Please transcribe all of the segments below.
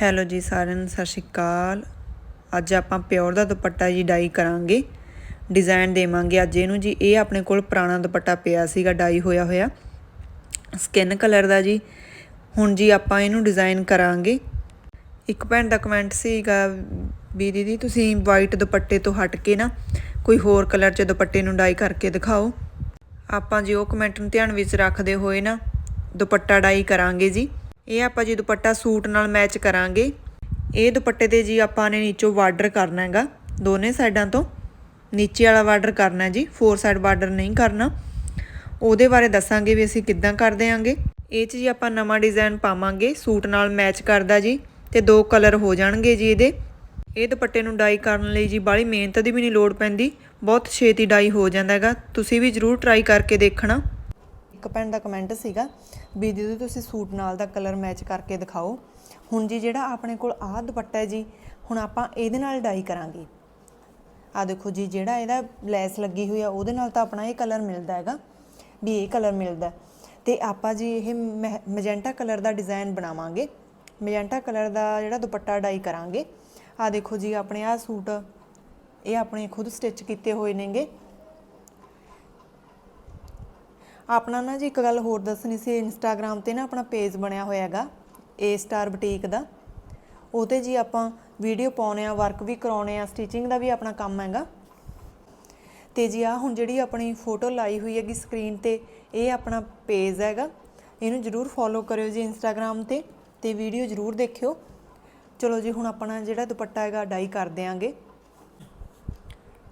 Hello ਜੀ ਸਾਰਿਆਂ ਨੂੰ, ਸਤਿ ਸ਼੍ਰੀ ਅਕਾਲ। ਅੱਜ ਆਪਾਂ ਪਿਓਰ ਦਾ ਦੁਪੱਟਾ ਜੀ ਡਾਈ ਕਰਾਂਗੇ। ਡਿਜ਼ਾਈਨ ਦੇਵਾਂਗੇ ਅੱਜ ਇਹਨੂੰ ਜੀ। ਇਹ ਆਪਣੇ ਕੋਲ ਪੁਰਾਣਾ ਦੁਪੱਟਾ ਪਿਆ ਸੀਗਾ, ਡਾਈ ਹੋਇਆ ਹੋਇਆ। ਸਕਿਨ ਕਲਰ ਦਾ ਜੀ। ਹੁਣ ਜੀ ਆਪਾਂ ਇਹਨੂੰ ਡਿਜ਼ਾਈਨ ਕਰਾਂਗੇ। ਇੱਕ ਭੈਣ ਦਾ ਕਮੈਂਟ ਸੀਗਾ ਵੀ ਦੀਦੀ, ਤੁਸੀਂ ਵਾਈਟ ਦੁਪੱਟੇ ਤੋਂ ਹਟ ਕੇ ਨਾ ਕੋਈ ਹੋਰ ਕਲਰ 'ਚ ਦੁਪੱਟੇ ਨੂੰ ਡਾਈ ਕਰਕੇ ਦਿਖਾਓ। ਆਪਾਂ ਜੀ ਉਹ ਕਮੈਂਟ ਨੂੰ ਧਿਆਨ ਵਿੱਚ ਰੱਖਦੇ ਹੋਏ ਨਾ ਦੁਪੱਟਾ ਡਾਈ ਕਰਾਂਗੇ ਜੀ। ਇਹ ਆਪਾਂ ਜੀ ਦੁਪੱਟਾ ਸੂਟ ਨਾਲ ਮੈਚ ਕਰਾਂਗੇ। ਇਹ ਦੁਪੱਟੇ ਤੇ ਜੀ ਆਪਾਂ ਨੇ ਨੀਚੋਂ ਬਾਰਡਰ ਕਰਨਾ ਹੈਗਾ, ਦੋਨੇ ਸਾਈਡਾਂ ਤੋਂ। ਨੀਚੇ ਵਾਲਾ ਬਾਰਡਰ ਕਰਨਾ ਜੀ, ਫੋਰ ਸਾਈਡ ਬਾਰਡਰ ਨਹੀਂ ਕਰਨਾ। ਉਹਦੇ ਬਾਰੇ ਦੱਸਾਂਗੇ ਵੀ ਅਸੀਂ ਕਿੱਦਾਂ ਕਰ ਆਂਗੇ। ਇਹ 'ਚ ਜੀ ਆਪਾਂ ਨਵਾਂ ਡਿਜ਼ਾਈਨ ਪਾਵਾਂਗੇ, ਸੂਟ ਨਾਲ ਮੈਚ ਕਰਦਾ ਜੀ, ਤੇ ਦੋ ਕਲਰ ਹੋ ਜਾਣਗੇ ਜੀ ਇਹਦੇ। ਇਹ ਦੁਪੱਟੇ ਨੂੰ ਡਾਈ ਕਰਨ ਲਈ ਜੀ ਬਾਹਲੀ ਮਿਹਨਤ ਦੀ ਵੀ ਨਹੀਂ ਲੋੜ ਪੈਂਦੀ, ਬਹੁਤ ਛੇਤੀ ਡਾਈ ਹੋ ਜਾਂਦਾ ਹੈਗਾ। ਤੁਸੀਂ ਵੀ ਜਰੂਰ ਟਰਾਈ ਕਰਕੇ ਦੇਖਣਾ। ਇੱਕ ਭੈਣ ਦਾ ਕਮੈਂਟ ਸੀਗਾ ਵੀ ਦੀਦੀ ਤੁਸੀਂ ਸੂਟ ਨਾਲ ਦਾ ਕਲਰ ਮੈਚ ਕਰਕੇ ਦਿਖਾਓ। ਹੁਣ ਜੀ ਜਿਹੜਾ ਆਪਣੇ ਕੋਲ ਆਹ ਦੁਪੱਟਾ ਹੈ ਜੀ, ਹੁਣ ਆਪਾਂ ਇਹਦੇ ਨਾਲ ਡਾਈ ਕਰਾਂਗੇ। ਆ ਦੇਖੋ ਜੀ, ਜਿਹੜਾ ਇਹਦਾ ਲੈਸ ਲੱਗੀ ਹੋਈ ਆ, ਉਹਦੇ ਨਾਲ ਤਾਂ ਆਪਣਾ ਇਹ ਕਲਰ ਮਿਲਦਾ ਹੈਗਾ, ਵੀ ਇਹ ਕਲਰ ਮਿਲਦਾ। ਤੇ ਆਪਾਂ ਜੀ ਇਹ ਮੈਜੈਂਟਾ ਕਲਰ ਦਾ ਡਿਜ਼ਾਈਨ ਬਣਾਵਾਂਗੇ। ਮੈਜੈਂਟਾ ਕਲਰ ਦਾ ਜਿਹੜਾ ਦੁਪੱਟਾ ਡਾਈ ਕਰਾਂਗੇ। ਆ ਦੇਖੋ ਜੀ, ਆਪਣੇ ਆ ਸੂਟ, ਇਹ ਆਪਣੇ ਖੁਦ ਸਟਿਚ ਕੀਤੇ ਹੋਏ ਨੇਗੇ। ਆਪਣਾ ਨਾ ਜੀ ਇੱਕ ਗੱਲ ਹੋਰ ਦੱਸਣੀ ਸੀ ਇੰਸਟਾਗ੍ਰam ਤੇ ਨਾ ਆਪਣਾ ਪੇਜ ਬਣਿਆ ਹੋਇਆ ਹੈਗਾ ਏ ਸਟਾਰ ਬੁਟੀਕ ਦਾ। ਉਹਤੇ ਜੀ ਆਪਾਂ ਵੀਡੀਓ ਪਾਉਨੇ ਆ ਵਰਕ ਵੀ ਕਰਾਉਨੇ ਆ ਸਟਿਚਿੰਗ ਦਾ ਵੀ ਆਪਣਾ ਕੰਮ ਹੈਗਾ। ਤੇ ਜੀ ਆ ਹੁਣ ਜਿਹੜੀ ਆਪਣੀ ਫੋਟੋ ਲਾਈ ਹੋਈ ਹੈਗੀ ਸਕਰੀਨ ਤੇ, ਇਹ ਆਪਣਾ ਪੇਜ ਹੈਗਾ। ਇਹਨੂੰ ਜਰੂਰ ਫੋਲੋ ਕਰਿਓ ਜੀ ਇੰਸਟਾਗ੍ਰam ਤੇ ਤੇ ਵੀਡੀਓ ਜਰੂਰ ਦੇਖਿਓ। ਚਲੋ ਜੀ ਹੁਣ ਆਪਣਾ ਜਿਹੜਾ ਦੁਪੱਟਾ ਹੈਗਾ ਡਾਈ ਕਰ ਦਿਆਂਗੇ।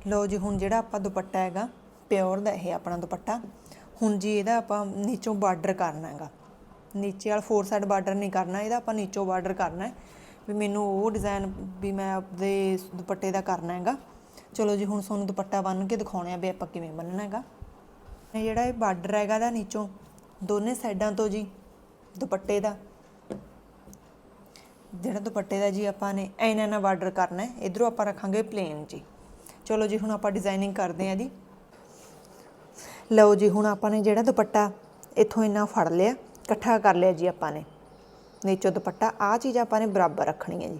ਲਓ ਜੀ ਹੁਣ ਜਿਹੜਾ ਆਪਾਂ ਦੁਪੱਟਾ ਹੈਗਾ ਪਿਓਰ ਦਾ ਇਹ ਆਪਣਾ ਦੁਪੱਟਾ। ਹੁਣ ਜੀ ਇਹਦਾ ਆਪਾਂ ਨੀਚੋਂ ਬਾਰਡਰ ਕਰਨਾ ਹੈਗਾ। ਨੀਚੇ ਵਾਲਾ ਫੋਰ ਸਾਈਡ ਬਾਰਡਰ ਨਹੀਂ ਕਰਨਾ, ਇਹਦਾ ਆਪਾਂ ਨੀਚੋਂ ਬਾਰਡਰ ਕਰਨਾ ਹੈ। ਵੀ ਮੈਨੂੰ ਉਹ ਡਿਜ਼ਾਈਨ ਵੀ ਮੈਂ ਆਪਦੇ ਦੁਪੱਟੇ ਦਾ ਕਰਨਾ ਹੈਗਾ। ਚਲੋ ਜੀ, ਹੁਣ ਤੁਹਾਨੂੰ ਦੁਪੱਟਾ ਬੰਨ ਕੇ ਦਿਖਾਉਣੇ ਆ ਵੀ ਆਪਾਂ ਕਿਵੇਂ ਬੰਨਣਾ ਹੈਗਾ। ਇਹ ਜਿਹੜਾ ਇਹ ਬਾਰਡਰ ਹੈਗਾ ਦਾ ਨੀਚੋਂ, ਦੋਨੇ ਸਾਈਡਾਂ ਤੋਂ ਜੀ ਦੁਪੱਟੇ ਦਾ। ਜਿਹੜਾ ਦੁਪੱਟੇ ਦਾ ਜੀ ਆਪਾਂ ਨੇ ਐਨਾ ਨਾ ਬਾਰਡਰ ਕਰਨਾ ਹੈ, ਇਧਰੋਂ ਆਪਾਂ ਰੱਖਾਂਗੇ ਪਲੇਨ ਜੀ। ਚਲੋ ਜੀ, ਹੁਣ ਆਪਾਂ ਡਿਜ਼ਾਈਨਿੰਗ ਕਰਦੇ ਆਂ ਜੀ ਲਓ ਜੀ, ਹੁਣ ਆਪਾਂ ਨੇ ਜਿਹੜਾ ਦੁਪੱਟਾ ਇੱਥੋਂ ਇੰਨਾ ਫੜ ਲਿਆ, ਇਕੱਠਾ ਕਰ ਲਿਆ ਜੀ ਆਪਾਂ ਨੇ। ਨੀਚੋਂ ਦੁਪੱਟਾ ਆ ਚੀਜ਼ ਆਪਾਂ ਨੇ ਬਰਾਬਰ ਰੱਖਣੀ ਹੈ ਜੀ।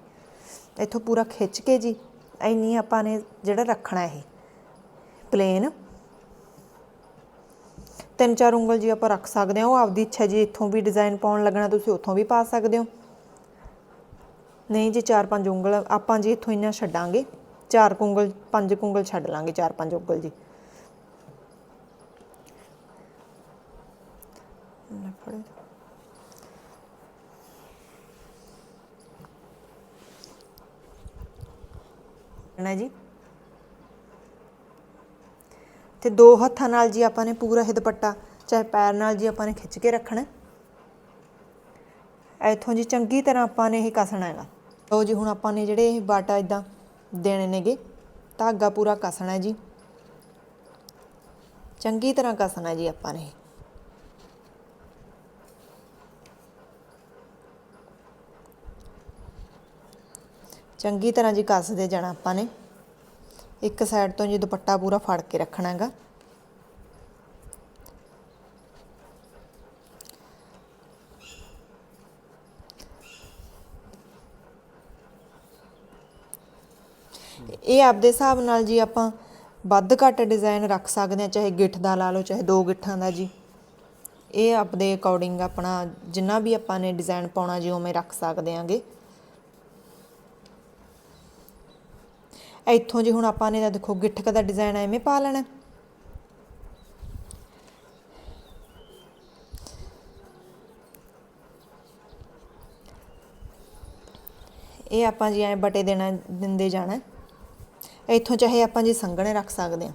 ਇੱਥੋਂ ਪੂਰਾ ਖਿੱਚ ਕੇ ਜੀ, ਇੰਨੀ ਆਪਾਂ ਨੇ ਜਿਹੜਾ ਰੱਖਣਾ ਇਹ ਪਲੇਨ ਤਿੰਨ ਚਾਰ ਉਂਗਲ ਜੀ ਆਪਾਂ ਰੱਖ ਸਕਦੇ ਹਾਂ, ਉਹ ਆਪਦੀ ਇੱਛਾ ਜੀ, ਇੱਥੋਂ ਵੀ ਡਿਜ਼ਾਈਨ ਪਾਉਣ ਲੱਗਣਾ, ਤੁਸੀਂ ਉੱਥੋਂ ਵੀ ਪਾ ਸਕਦੇ ਹੋ। ਨਹੀਂ ਜੀ, ਚਾਰ ਪੰਜ ਉਂਗਲ, ਆਪਾਂ ਜੀ ਇੱਥੋਂ ਇੰਨਾ ਛੱਡਾਂਗੇ, ਚਾਰ ਕੁੰਗਲ ਪੰਜ ਕੁੰਗਲ ਛੱਡ ਲਾਂਗੇ, ਚਾਰ ਪੰਜ ਉਂਗਲ ਜੀ। ਲੈ ਫੜੋ ਨਾ ਜੀ ਤੇ ਦੋ ਹੱਥਾਂ ਨਾਲ ਜੀ ਆਪਾਂ ਨੇ ਪੂਰਾ ਇਹ ਦੁਪੱਟਾ, ਚਾਹੇ ਪੈਰ ਨਾਲ ਜੀ ਆਪਾਂ ਨੇ ਖਿੱਚ ਕੇ ਰੱਖਣਾ ਇੱਥੋਂ ਜੀ ਚੰਗੀ ਤਰ੍ਹਾਂ ਆਪਾਂ ਨੇ ਇਹ ਕੱਸਣਾ ਹੈਗਾ। ਲਓ ਜੀ, ਹੁਣ ਆਪਾਂ ਨੇ ਜਿਹੜੇ ਇਹ ਬਾਟਾ ਇਦਾਂ ਦੇਣੇ ਨੇਗੇ, ਧਾਗਾ ਪੂਰਾ ਕੱਸਣਾ ਜੀ। ਚੰਗੀ ਤਰ੍ਹਾਂ ਕੱਸਣਾ ਜੀ ਆਪਾਂ ਨੇ ਚੰਗੀ ਤਰ੍ਹਾਂ ਜੀ ਕੱਸਦੇ ਜਾਣਾ ਆਪਾਂ ਨੇ। ਇੱਕ ਸਾਈਡ ਤੋਂ ਜੀ ਦੁਪੱਟਾ ਪੂਰਾ ਫੜ ਕੇ ਰੱਖਣਾ ਹੈਗਾ। ਇਹ ਆਪਦੇ ਹਿਸਾਬ ਨਾਲ ਜੀ ਆਪਾਂ ਵੱਧ ਘੱਟ ਡਿਜ਼ਾਈਨ ਰੱਖ ਸਕਦੇ ਆ ਚਾਹੇ ਗਿੱਠ ਦਾ ਲਾ ਲਓ, ਚਾਹੇ ਦੋ ਗਿੱਠਾਂ ਦਾ ਜੀ। ਇਹ ਆਪਦੇ ਅਕੋਰਡਿੰਗ ਆਪਣਾ ਜਿੰਨਾ ਵੀ ਆਪਾਂ ਨੇ ਡਿਜ਼ਾਈਨ ਪਾਉਣਾ ਜੀ, ਉਵੇਂ ਰੱਖ ਸਕਦੇ ਆਂਗੇ। ਇੱਥੋਂ ਜੀ ਹੁਣ ਆਪਾਂ ਨੇ ਤਾਂ ਦੇਖੋ ਗਿੱਠਕ ਦਾ ਡਿਜ਼ਾਈਨ ਐਵੇਂ ਪਾ ਲੈਣਾ। ਇਹ ਆਪਾਂ ਜੀ ਐ ਬਟੇ ਦੇਣਾ, ਦਿੰਦੇ ਜਾਣਾ। ਇੱਥੋਂ ਚਾਹੇ ਆਪਾਂ ਜੀ ਸੰਘਣੇ ਰੱਖ ਸਕਦੇ ਹਾਂ।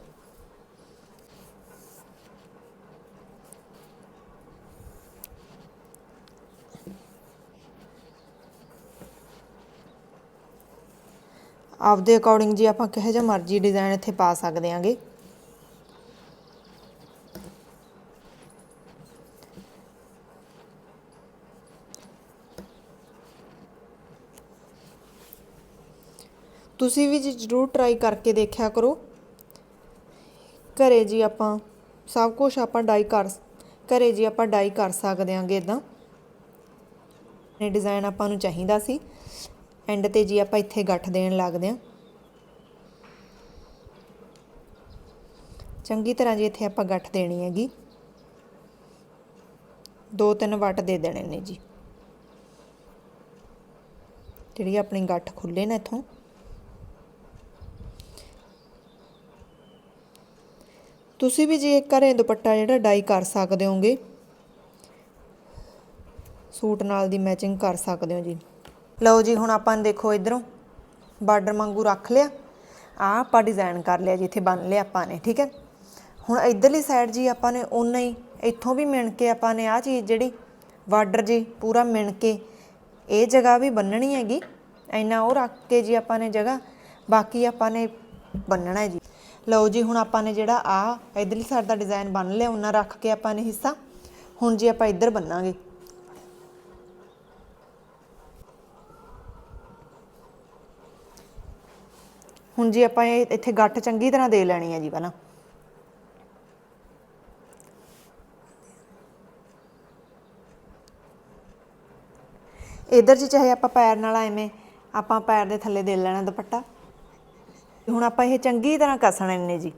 ਆਪਦੇ ਅਕੋਰਡਿੰਗ ਜੀ ਆਪਾਂ ਕਿਹੋ ਜਿਹਾ ਮਰਜ਼ੀ ਡਿਜ਼ਾਈਨ ਇੱਥੇ ਪਾ ਸਕਦੇ ਆਂਗੇ। ਤੁਸੀਂ ਵੀ ਜੀ ਜ਼ਰੂਰ ਟਰਾਈ ਕਰਕੇ ਦੇਖਿਆ ਕਰੋ। ਘਰੇ ਜੀ ਆਪਾਂ ਸਭ ਕੁਝ ਆਪਾਂ ਡਾਈ ਕਰ ਘਰੇ ਜੀ ਆਪਾਂ ਡਾਈ ਕਰ ਸਕਦੇ ਆਂਗੇ ਇਦਾਂ ਇਹ ਡਿਜ਼ਾਈਨ ਆਪਾਂ ਨੂੰ ਚਾਹੀਦਾ ਸੀ। ਐਂਡ ਤੇ ਜੀ ਆਪਾਂ ਇੱਥੇ ਗੱਠ ਦੇਣ ਲੱਗਦੇ ਹਾਂ। ਚੰਗੀ ਤਰ੍ਹਾਂ ਜੀ ਇੱਥੇ ਆਪਾਂ ਗੱਠ ਦੇਣੀ ਹੈਗੀ। ਦੋ ਤਿੰਨ ਵੱਟ ਦੇ ਦੇਣੇ ਨੇ ਜੀ। ਜਿਹੜੀ ਆਪਣੀ ਗੱਠ ਖੁੱਲੇ ਨਾ ਇੱਥੋਂ। ਤੁਸੀਂ ਵੀ ਜੀ ਘਰੇ ਦੁਪੱਟਾ ਜਿਹੜਾ ਡਾਈ ਕਰ ਸਕਦੇ ਹੋਗੇ। ਸੂਟ ਨਾਲ ਦੀ ਮੈਚਿੰਗ ਕਰ ਸਕਦੇ ਹੋ ਜੀ। ਲਓ ਜੀ, ਹੁਣ ਆਪਾਂ ਦੇਖੋ ਇਧਰੋਂ ਬਾਰਡਰ ਵਾਂਗੂ ਰੱਖ ਲਿਆ। ਆ ਆਪਾਂ ਡਿਜ਼ਾਈਨ ਕਰ ਲਿਆ ਜੀ, ਇੱਥੇ ਬੰਨ ਲਿਆ ਆਪਾਂ ਨੇ, ਠੀਕ ਹੈ? ਹੁਣ ਇਧਰਲੀ ਸਾਈਡ ਜੀ ਆਪਾਂ ਨੇ ਉਨਾ ਹੀ, ਇੱਥੋਂ ਵੀ ਮਿਣ ਕੇ ਆਪਾਂ ਨੇ ਆ ਚੀਜ਼ ਜਿਹੜੀ ਬਾਰਡਰ ਜੀ ਪੂਰਾ ਮਿਣ ਕੇ ਇਹ ਜਗ੍ਹਾ ਵੀ ਬੰਨਣੀ ਹੈਗੀ। ਇੰਨਾ ਉਹ ਰੱਖ ਕੇ ਜੀ ਆਪਾਂ ਨੇ ਜਗ੍ਹਾ, ਬਾਕੀ ਆਪਾਂ ਨੇ ਬੰਨਣਾ ਹੈ ਜੀ। ਲਓ ਜੀ, ਹੁਣ ਆਪਾਂ ਨੇ ਜਿਹੜਾ ਆ ਇਧਰਲੀ ਸਾਈਡ ਦਾ ਡਿਜ਼ਾਈਨ ਬੰਨ ਲਿਆ ਉਹਨਾਂ ਰੱਖ ਕੇ ਆਪਾਂ ਨੇ ਹਿੱਸਾ। ਹੁਣ ਜੀ ਆਪਾਂ ਇੱਧਰ ਬੰਨਾਂਗੇ। ਹੁਣ ਜੀ ਆਪਾਂ ਇਹ ਇੱਥੇ ਗੱਠ ਚੰਗੀ ਤਰ੍ਹਾਂ ਦੇ ਲੈਣੀ ਹੈ ਜੀ ਪਹਿਲਾਂ। ਇਧਰ ਜੀ ਚਾਹੇ ਆਪਾਂ ਪੈਰ ਨਾਲ ਐਵੇਂ ਆਪਾਂ ਪੈਰ ਦੇ ਥੱਲੇ ਦੇ ਲੈਣਾ ਦੁਪੱਟਾ। ਹੁਣ ਆਪਾਂ ਇਹ ਚੰਗੀ ਤਰ੍ਹਾਂ ਕੱਸਣੇ ਨੇ ਜੀ।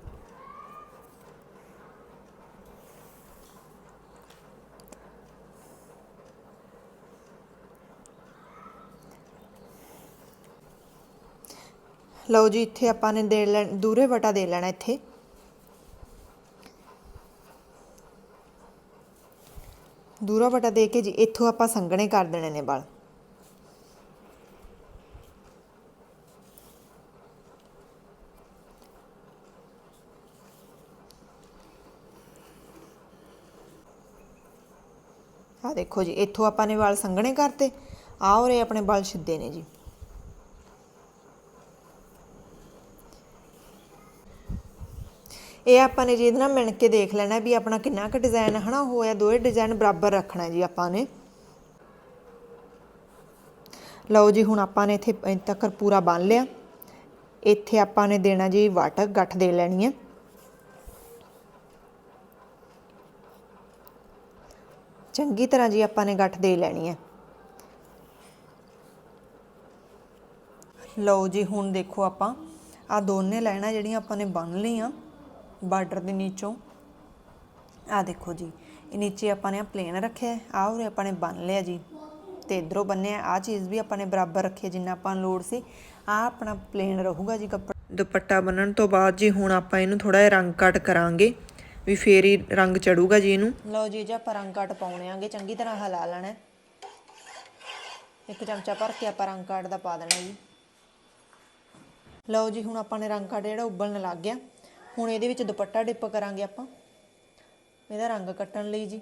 ਲਓ ਜੀ, ਇੱਥੇ ਆਪਾਂ ਨੇ ਦੇ ਲੈ ਦੂਰੇ ਵਟਾ ਦੇ ਲੈਣਾ ਇੱਥੇ। ਦੂਰਾ ਵਟਾ ਦੇ ਕੇ ਜੀ, ਇੱਥੋਂ ਆਪਾਂ ਸੰਘਣੇ ਕਰ ਦੇਣੇ ਨੇ ਵਾਲ। ਆ ਦੇਖੋ ਜੀ, ਇੱਥੋਂ ਆਪਾਂ ਨੇ ਵਾਲ ਸੰਘਣੇ ਕਰਤੇ। ਆ ਉਰੇ ਆਪਣੇ ਵਾਲ ਸਿੱਧੇ ਨੇ ਜੀ। ਇਹ ਆਪਾਂ ਨੇ ਜੀ ਇਹਦੇ ਨਾਲ ਮਿਣ ਕੇ ਦੇਖ ਲੈਣਾ ਵੀ ਆਪਣਾ ਕਿੰਨਾ ਕੁ ਡਿਜ਼ਾਈਨ ਹਨਾ? ਹੋਇਆ ਦੋਵੇਂ ਡਿਜ਼ਾਈਨ ਬਰਾਬਰ ਰੱਖਣਾ ਜੀ ਆਪਾਂ ਨੇ। ਲਓ ਜੀ, ਹੁਣ ਆਪਾਂ ਨੇ ਇੱਥੇ ਤੱਕ ਪੂਰਾ ਬੰਨ ਲਿਆ। ਇੱਥੇ ਆਪਾਂ ਨੇ ਦੇਣਾ ਜੀ ਵਟ ਗੱਠ ਦੇ ਲੈਣੀ ਹੈ ਚੰਗੀ ਤਰ੍ਹਾਂ ਜੀ ਆਪਾਂ ਨੇ ਗੱਠ ਦੇ ਲੈਣੀ ਹੈ ਲਓ ਜੀ, ਹੁਣ ਦੇਖੋ ਆਪਾਂ ਆ ਦੋਨੇ ਲਾਈਨਾਂ ਜਿਹੜੀਆਂ ਆਪਾਂ ਨੇ ਬੰਨ ਲਈਆਂ। ਬਾਰਡਰ ਦੇ ਨੀਚੋਂ। ਆ ਦੇਖੋ ਜੀ, ਇਹ ਨੀਚੇ ਆਪਾਂ ਨੇ ਪਲੇਨ ਰੱਖਿਆ ਆ ਉਰੇ ਆਪਾਂ ਨੇ ਬੰਨ ਲਿਆ ਜੀ। ਤੇ ਇਧਰੋਂ ਬੰਨਿਆ ਆ ਚੀਜ਼ ਵੀ ਆਪਾਂ ਨੇ ਬਰਾਬਰ ਰੱਖੀ ਜਿੰਨਾ ਆਪਾਂ ਨੂੰ ਲੋੜ ਸੀ। ਆ ਆਪਣਾ ਪਲੇਨ ਰਹੂਗਾ ਜੀ ਕੱਪੜਾ। ਦੁਪੱਟਾ ਬੰਨਣ ਤੋਂ ਬਾਅਦ ਜੀ ਹੁਣ ਆਪਾਂ ਇਹਨੂੰ ਥੋੜਾ ਜਿਹਾ ਰੰਗ ਕੱਟ ਕਰਾਂਗੇ, ਵੀ ਫੇਰ ਹੀ ਰੰਗ ਚੜੂਗਾ ਜੀ ਇਹਨੂੰ। ਲਓ ਜੀ, ਜੇ ਆਪਾਂ ਰੰਗ ਕੱਟ ਪਾਉਣੇ ਆਂਗੇ, ਚੰਗੀ ਤਰ੍ਹਾਂ ਹਿਲਾ ਲੈਣਾ ਇੱਕ ਚਮਚਾ ਭਰ ਕੇ ਆਪਾਂ ਰੰਗ ਕੱਟ ਦਾ ਪਾ ਦੇਣਾ ਜੀ। ਲਓ ਜੀ, ਹੁਣ ਆਪਾਂ ਨੇ ਰੰਗ ਕੱਟ ਜਿਹੜਾ ਉਬਲਣ ਲੱਗ ਗਿਆ। ਹੁਣ ਇਹਦੇ ਵਿੱਚ ਦੁਪੱਟਾ ਡਿਪ ਕਰਾਂਗੇ ਆਪਾਂ। ਇਹਦਾ ਰੰਗ ਕੱਟਣ ਲਈ ਜੀ।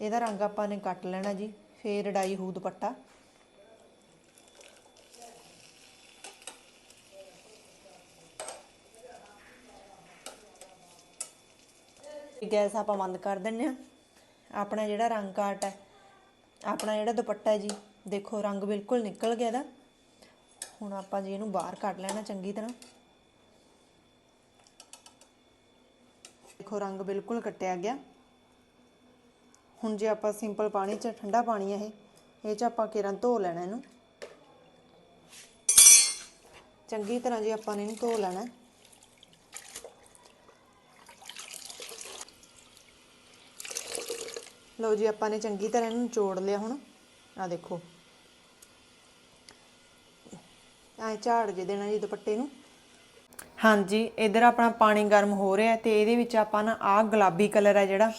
ਇਹਦਾ ਰੰਗ ਆਪਾਂ ਨੇ ਕੱਟ ਲੈਣਾ ਜੀ, ਫੇਰ ਡਾਈ ਹੋਊ ਦੁਪੱਟਾ। ਗੈਸ ਆਪਾਂ ਬੰਦ ਕਰ ਦਿੰਨੇ ਆ। ਆਪਣਾ ਜਿਹੜਾ ਰੰਗ ਕਾਟ ਹੈ, ਆਪਣਾ ਜਿਹੜਾ ਦੁਪੱਟਾ ਜੀ, ਦੇਖੋ ਰੰਗ ਬਿਲਕੁਲ ਨਿਕਲ ਗਿਆ ਇਹਦਾ। ਹੁਣ ਆਪਾਂ ਜੀ ਇਹਨੂੰ ਬਾਹਰ ਕੱਢ ਲੈਣਾ ਚੰਗੀ ਤਰ੍ਹਾਂ। ਦੇਖੋ ਰੰਗ ਬਿਲਕੁਲ ਕੱਟਿਆ ਗਿਆ। ਹੁਣ ਜੇ ਆਪਾਂ ਸਿੰਪਲ ਪਾਣੀ 'ਚ ਠੰਡਾ ਪਾਣੀ ਹੈ ਇਹ ਇਹ 'ਚ ਆਪਾਂ ਕਿਰਨ ਧੋ ਲੈਣਾ ਇਹਨੂੰ। ਚੰਗੀ ਤਰ੍ਹਾਂ ਜੀ ਆਪਾਂ ਨੇ ਇਹਨੂੰ ਧੋ ਲੈਣਾ। ਲਓ ਜੀ ਆਪਾਂ ਨੇ ਚੰਗੀ ਤਰ੍ਹਾਂ ਇਹਨੂੰ ਨਿਚੋੜ ਲਿਆ ਹੁਣ। ਆ ਦੇਖੋ। ਐ ਝਾੜ ਜੇ ਦੇਣਾ ਜੀ ਦੁਪੱਟੇ ਨੂੰ। ਹਾਂਜੀ, ਇਧਰ ਆਪਣਾ ਪਾਣੀ ਗਰਮ ਹੋ ਰਿਹਾ ਤੇ ਇਹਦੇ ਵਿੱਚ ਆਪਾਂ ਨਾ ਆਹ ਗੁਲਾਬੀ ਕਲਰ ਹੈ ਜਿਹੜਾ,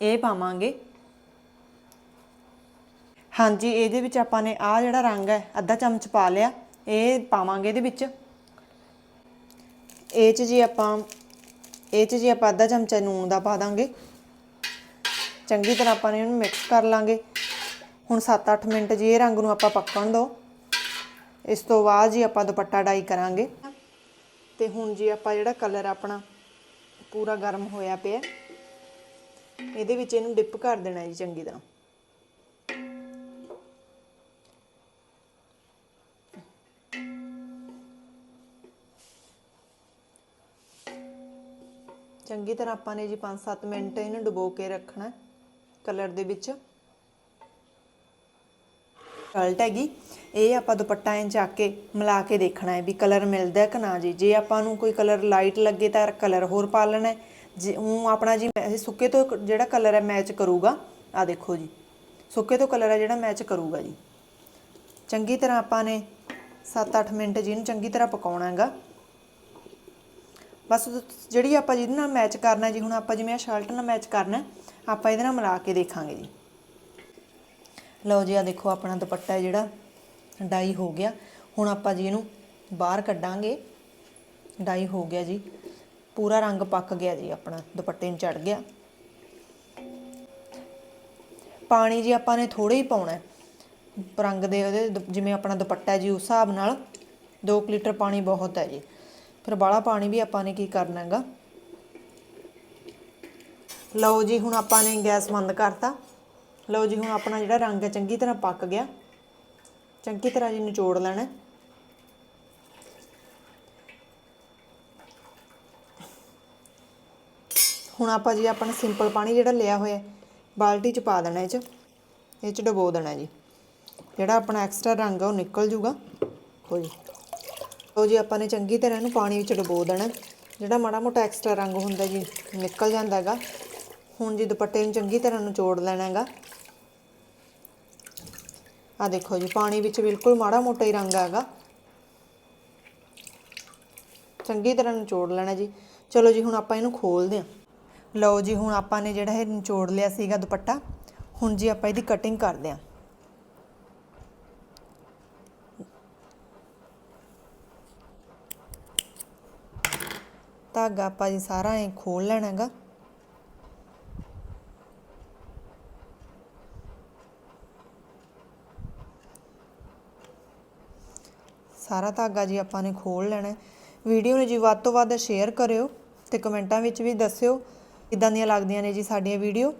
ਇਹ ਪਾਵਾਂਗੇ। ਹਾਂਜੀ, ਇਹਦੇ ਵਿੱਚ ਆਪਾਂ ਨੇ ਆਹ ਜਿਹੜਾ ਰੰਗ ਹੈ, ਅੱਧਾ ਚਮਚ ਪਾ ਲਿਆ, ਇਹ ਪਾਵਾਂਗੇ ਇਹਦੇ ਵਿੱਚ। ਇਹ ਚ ਜੀ ਆਪਾਂ, ਇਹ ਚ ਜੀ ਆਪਾਂ ਅੱਧਾ ਚਮਚਾ ਨੂਨ ਦਾ ਪਾ ਦਾਂਗੇ। ਚੰਗੀ ਤਰ੍ਹਾਂ ਆਪਾਂ ਨੇ ਇਹਨੂੰ ਮਿਕਸ ਕਰ ਲਾਂਗੇ। ਹੁਣ 7-8 ਮਿੰਟ ਜੀ ਇਹ ਰੰਗ ਨੂੰ ਆਪਾਂ ਪੱਕਣ ਦਿਓ ਇਸ ਤੋਂ ਬਾਅਦ ਜੀ ਆਪਾਂ ਦੁਪੱਟਾ ਡਾਈ ਕਰਾਂਗੇ। ਤੇ ਹੁਣ ਜੀ ਆਪਾਂ ਜਿਹੜਾ ਕਲਰ ਆਪਣਾ ਪੂਰਾ ਗਰਮ ਹੋਇਆ ਪਿਆ। ਇਹਦੇ ਵਿੱਚ ਇਹਨੂੰ ਡਿਪ ਕਰ ਦੇਣਾ ਜੀ ਚੰਗੀ ਤਰ੍ਹਾਂ। ਚੰਗੀ ਚੰਗੀ ਤਰ੍ਹਾਂ ਆਪਾਂ ਨੇ ਜੀ 5-7 ਮਿੰਟ ਇਹਨੂੰ ਡੁਬੋ ਕੇ ਰੱਖਣਾ ਕਲਰ ਦੇ ਵਿੱਚ। ਸ਼ਰਟ ਹੈਗੀ, ਇਹ ਆਪਾਂ ਦੁਪੱਟਾ ਐਂ ਚੱਕ ਕੇ ਮਿਲਾ ਕੇ ਦੇਖਣਾ ਹੈ ਵੀ ਕਲਰ ਮਿਲਦਾ ਕਿ ਨਾ ਜੀ। ਜੇ ਆਪਾਂ ਨੂੰ ਕੋਈ ਕਲਰ ਲਾਈਟ ਲੱਗੇ ਤਾਂ ਕਲਰ ਹੋਰ ਪਾ ਲੈਣਾ ਹੈ। ਜੇ ਉਹ ਆਪਣਾ ਜੀ ਇਹ ਸੁੱਕੇ ਤੋਂ ਜਿਹੜਾ ਕਲਰ ਹੈ ਮੈਚ ਕਰੂਗਾ ਆ ਦੇਖੋ ਜੀ। ਸੁੱਕੇ ਤੋਂ ਕਲਰ ਹੈ ਜਿਹੜਾ ਮੈਚ ਕਰੂਗਾ ਜੀ। ਚੰਗੀ ਤਰ੍ਹਾਂ ਆਪਾਂ ਨੇ 7-8 ਮਿੰਟ ਜੀ ਇਹਨੂੰ ਚੰਗੀ ਤਰ੍ਹਾਂ ਪਕਾਉਣਾ ਹੈਗਾ। ਬਸ ਜਿਹੜੀ ਆਪਾਂ ਜਿਹਦੇ ਨਾਲ ਮੈਚ ਕਰਨਾ ਜੀ, ਹੁਣ ਆਪਾਂ ਜਿਵੇਂ ਆ ਸ਼ਰਟ ਨਾਲ ਮੈਚ ਕਰਨਾ, ਆਪਾਂ ਇਹਦੇ ਨਾਲ ਮਿਲਾ ਕੇ ਦੇਖਾਂਗੇ ਜੀ। ਲਓ ਜੀ ਆ ਦੇਖੋ ਆਪਣਾ ਦੁਪੱਟਾ ਜਿਹੜਾ, ਡਾਈ ਹੋ ਗਿਆ। ਹੁਣ ਆਪਾਂ ਜੀ ਇਹਨੂੰ ਬਾਹਰ ਕੱਢਾਂਗੇ। ਡਾਈ ਹੋ ਗਿਆ ਜੀ। ਪੂਰਾ ਰੰਗ ਪੱਕ ਗਿਆ ਜੀ ਆਪਣਾ, ਦੁਪੱਟੇ ਨੂੰ ਚੜ ਗਿਆ। ਪਾਣੀ ਜੀ ਆਪਾਂ ਨੇ ਥੋੜਾ ਹੀ ਪਾਉਣਾ ਰੰਗ ਦੇ ਉਹਦੇ ਦੁ- ਜਿਵੇਂ ਆਪਣਾ ਦੁਪੱਟਾ ਜੀ, ਉਸ ਹਿਸਾਬ ਨਾਲ 2 ਲੀਟਰ ਪਾਣੀ ਬਹੁਤ ਹੈ ਜੀ। ਫਿਰ ਬਾਹਲਾ ਪਾਣੀ ਵੀ ਆਪਾਂ ਨੇ ਕੀ ਕਰਨਾ ਹੈਗਾ? ਲਓ ਜੀ, ਹੁਣ ਆਪਾਂ ਨੇ ਗੈਸ ਬੰਦ ਕਰਤਾ। ਲਓ ਜੀ, ਹੁਣ ਆਪਣਾ ਜਿਹੜਾ ਰੰਗ ਹੈ, ਚੰਗੀ ਤਰ੍ਹਾਂ ਪੱਕ ਗਿਆ। ਚੰਗੀ ਤਰ੍ਹਾਂ ਜੀ ਨਿਚੋੜ ਲੈਣਾ ਹੁਣ ਆਪਾਂ ਜੀ ਆਪਣਾ ਸਿੰਪਲ ਪਾਣੀ ਜਿਹੜਾ ਲਿਆ ਹੋਇਆ ਬਾਲਟੀ 'ਚ ਪਾ ਦੇਣਾ ਇਹ 'ਚ। ਇਹ 'ਚ ਡਬੋ ਦੇਣਾ ਜੀ। ਜਿਹੜਾ ਆਪਣਾ ਐਕਸਟਰਾ ਰੰਗ ਆ, ਉਹ ਨਿਕਲ ਜੂਗਾ। ਹੋ ਜੀ। ਲਓ ਜੀ, ਆਪਾਂ ਨੇ ਚੰਗੀ ਤਰ੍ਹਾਂ ਇਹਨੂੰ ਪਾਣੀ ਵਿੱਚ ਡਬੋ ਦੇਣਾ ਜਿਹੜਾ ਮਾੜਾ ਮੋਟਾ ਐਕਸਟਰਾ ਰੰਗ ਹੁੰਦਾ ਜੀ, ਨਿਕਲ ਜਾਂਦਾ ਹੈਗਾ। ਹੁਣ ਜੀ ਦੁਪੱਟੇ ਨੂੰ ਚੰਗੀ ਤਰ੍ਹਾਂ ਨਿਚੋੜ ਲੈਣਾ ਹੈਗਾ। ਆ ਦੇਖੋ ਜੀ, ਪਾਣੀ ਵਿੱਚ ਬਿਲਕੁਲ ਮਾੜਾ ਮੋਟਾ ਹੀ ਰੰਗ ਹੈਗਾ। ਚੰਗੀ ਤਰ੍ਹਾਂ ਨਿਚੋੜ ਲੈਣਾ ਜੀ। ਚਲੋ ਜੀ, ਹੁਣ ਆਪਾਂ ਇਹਨੂੰ ਖੋਲਦੇ ਹਾਂ। ਲਓ ਜੀ, ਹੁਣ ਆਪਾਂ ਨੇ ਜਿਹੜਾ ਇਹ ਨਿਚੋੜ ਲਿਆ ਸੀਗਾ ਦੁਪੱਟਾ, ਹੁਣ ਜੀ ਆਪਾਂ ਇਹਦੀ ਕਟਿੰਗ ਕਰਦੇ ਹਾਂ। ਧਾਗਾ ਆਪਾਂ ਜੀ ਸਾਰਾ ਇਹ ਖੋਲ ਲੈਣਾ ਸਾਰਾ ਧਾਗਾ ਜੀ ਆਪਾਂ ਨੇ ਖੋਲ ਲੈਣਾ ਵੀਡੀਓ ਨੂੰ ਜੀ ਵੱਧ ਤੋਂ ਵੱਧ ਸ਼ੇਅਰ ਕਰਿਓ ਤੇ ਕਮੈਂਟਾਂ ਵਿੱਚ ਵੀ ਦੱਸਿਓ, ਕਿੱਦਾਂ ਦੀਆਂ ਲੱਗਦੀਆਂ ਨੇ ਜੀ ਸਾਡੀਆਂ ਵੀਡੀਓ।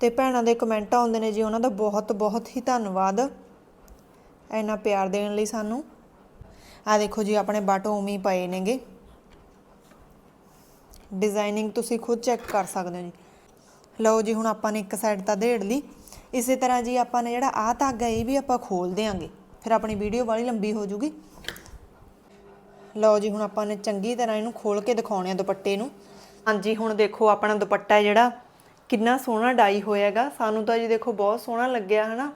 ਤੇ ਭੈਣਾਂ ਦੇ ਕਮੈਂਟ ਆਉਂਦੇ ਨੇ ਜੀ, ਉਹਨਾਂ ਦਾ ਬਹੁਤ ਬਹੁਤ ਹੀ ਧੰਨਵਾਦ ਇੰਨਾ ਪਿਆਰ ਦੇਣ ਲਈ ਸਾਨੂੰ। ਆ ਦੇਖੋ ਜੀ, ਆਪਣੇ ਬਟ ਉਵੇਂ ਪਏ ਨੇਗੇ। ਡਿਜ਼ਾਈਨਿੰਗ ਤੁਸੀਂ ਖੁਦ ਚੈੱਕ ਕਰ ਸਕਦੇ ਹੋ ਜੀ। ਲਓ ਜੀ, ਹੁਣ ਆਪਾਂ ਨੇ ਇੱਕ ਸਾਈਡ ਤਾਂ ਦੇੜ ਲਈ। ਇਸੇ ਤਰ੍ਹਾਂ ਜੀ ਆਪਾਂ ਨੇ ਜਿਹੜਾ ਆਹ ਧਾਗਾ ਇਹ ਵੀ ਆਪਾਂ ਖੋਲ ਦੇਾਂਗੇ ਫਿਰ ਆਪਣੀ ਵੀਡੀਓ ਵਾਲੀ ਲੰਬੀ ਹੋ ਜੂਗੀ। ਲਓ ਜੀ, ਹੁਣ ਆਪਾਂ ਨੇ ਚੰਗੀ ਤਰ੍ਹਾਂ ਇਹਨੂੰ ਖੋਲ ਕੇ ਦਿਖਾਉਣੇ ਆ ਦੁਪੱਟੇ ਨੂੰ। ਹਾਂਜੀ, ਹੁਣ ਦੇਖੋ ਆਪਣਾ ਦੁਪੱਟਾ ਜਿਹੜਾ, ਕਿੰਨਾ ਸੋਹਣਾ ਡਾਈ ਹੋਇਆਗਾ। ਸਾਨੂੰ ਤਾਂ ਜੀ ਦੇਖੋ ਬਹੁਤ ਸੋਹਣਾ ਲੱਗਿਆ, ਹਨਾ?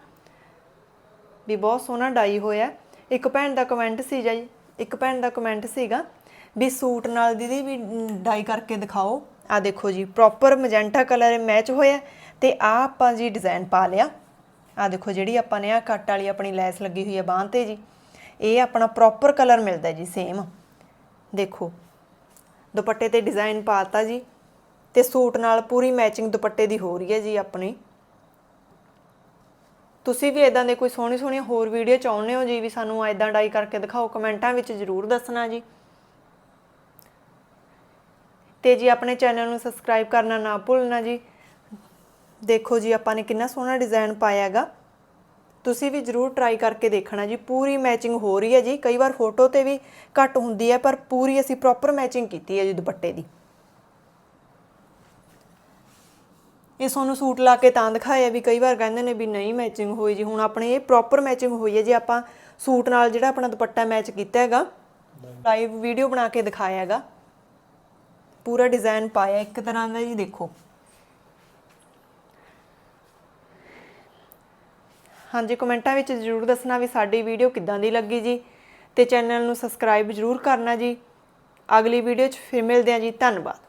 ਵੀ ਬਹੁਤ ਸੋਹਣਾ ਡਾਈ ਹੋਇਆ। ਇੱਕ ਭੈਣ ਦਾ ਕਮੈਂਟ ਸੀ ਜੀ, ਇੱਕ ਭੈਣ ਦਾ ਕਮੈਂਟ ਸੀਗਾ ਵੀ ਸੂਟ ਨਾਲ ਦੀਦੀ ਵੀ ਡਾਈ ਕਰਕੇ ਦਿਖਾਓ। ਆ ਦੇਖੋ ਜੀ ਪ੍ਰੋਪਰ ਮੈਜੈਂਟਾ ਕਲਰ ਮੈਚ ਹੋਇਆ। ਤੇ ਆ ਆਪਾਂ ਜੀ ਡਿਜ਼ਾਈਨ ਪਾ ਲਿਆ। ਆ ਦੇਖੋ ਜਿਹੜੀ ਆਪਾਂ ਨੇ ਆ ਕੱਟ ਵਾਲੀ ਆਪਣੀ ਲੈਸ ਲੱਗੀ ਹੋਈ ਹੈ ਬਾਂਹ ਤੇ ਜੀ। ਇਹ ਆਪਣਾ ਪ੍ਰੋਪਰ ਕਲਰ ਮਿਲਦਾ ਜੀ ਸੇਮ ਦੇਖੋ, ਦੁਪੱਟੇ ਤੇ ਡਿਜ਼ਾਈਨ ਪਾਤਾ ਜੀ ਤੇ ਸੂਟ ਨਾਲ ਪੂਰੀ ਮੈਚਿੰਗ ਦੁਪੱਟੇ ਦੀ ਹੋ ਰਹੀ ਹੈ ਜੀ ਆਪਣੀ। ਤੁਸੀਂ ਵੀ ਇਦਾਂ ਦੇ ਕੋਈ ਸੋਹਣੀ ਸੋਹਣੀ ਹੋਰ ਵੀਡੀਓ ਚਾਹੁੰਦੇ ਹੋ ਜੀ ਵੀ ਸਾਨੂੰ ਇਦਾਂ ਡਾਈ ਕਰਕੇ ਦਿਖਾਓ, ਕਮੈਂਟਾਂ ਵਿੱਚ ਜ਼ਰੂਰ ਦੱਸਣਾ ਜੀ। ਤੇ ਜੀ ਆਪਣੇ ਚੈਨਲ ਨੂੰ ਸਬਸਕ੍ਰਾਈਬ ਕਰਨਾ ਨਾ ਭੁੱਲਣਾ ਜੀ। ਦੇਖੋ ਜੀ, ਆਪਾਂ ਨੇ ਕਿੰਨਾ ਸੋਹਣਾ ਡਿਜ਼ਾਈਨ ਪਾਇਆ ਹੈਗਾ। ਤੁਸੀਂ ਵੀ ਜ਼ਰੂਰ ਟਰਾਈ ਕਰਕੇ ਦੇਖਣਾ ਜੀ। ਪੂਰੀ ਮੈਚਿੰਗ ਹੋ ਰਹੀ ਹੈ ਜੀ। ਕਈ ਵਾਰ ਫੋਟੋ ਤੇ ਵੀ ਘੱਟ ਹੁੰਦੀ ਹੈ, ਪਰ ਪੂਰੀ ਅਸੀਂ ਪ੍ਰੋਪਰ ਮੈਚਿੰਗ ਕੀਤੀ ਹੈ ਜੀ ਦੁਪੱਟੇ ਦੀ। ਇਹ ਤੁਹਾਨੂੰ ਸੂਟ ਲਾ ਕੇ ਤਾਂ ਦਿਖਾਇਆ ਵੀ ਕਈ ਵਾਰ ਕਹਿੰਦੇ ਨੇ ਵੀ ਨਹੀਂ ਮੈਚਿੰਗ ਹੋਈ ਜੀ। ਹੁਣ ਆਪਣੇ ਇਹ ਪ੍ਰੋਪਰ ਮੈਚਿੰਗ ਹੋਈ ਹੈ ਜੀ। ਆਪਾਂ ਸੂਟ ਨਾਲ ਜਿਹੜਾ ਆਪਣਾ ਦੁਪੱਟਾ ਮੈਚ ਕੀਤਾ ਹੈਗਾ ਲਾਈਵ ਵੀਡੀਓ ਬਣਾ ਕੇ ਦਿਖਾਇਆ ਹੈਗਾ। ਪੂਰਾ ਡਿਜ਼ਾਈਨ ਪਾਇਆ ਇੱਕ ਤਰ੍ਹਾਂ ਦਾ ਜੀ, ਦੇਖੋ। ਹਾਂਜੀ, ਕਮੈਂਟਾਂ ਵਿੱਚ ਜ਼ਰੂਰ ਦੱਸਣਾ ਵੀ ਸਾਡੀ ਵੀਡੀਓ ਕਿੱਦਾਂ ਦੀ ਲੱਗੀ ਜੀ। ਤੇ ਚੈਨਲ ਨੂੰ ਸਬਸਕ੍ਰਾਈਬ ਜ਼ਰੂਰ ਕਰਨਾ ਜੀ। ਅਗਲੀ ਵੀਡੀਓ 'ਚ ਫਿਰ ਮਿਲਦੇ ਹਾਂ ਜੀ। ਧੰਨਵਾਦ।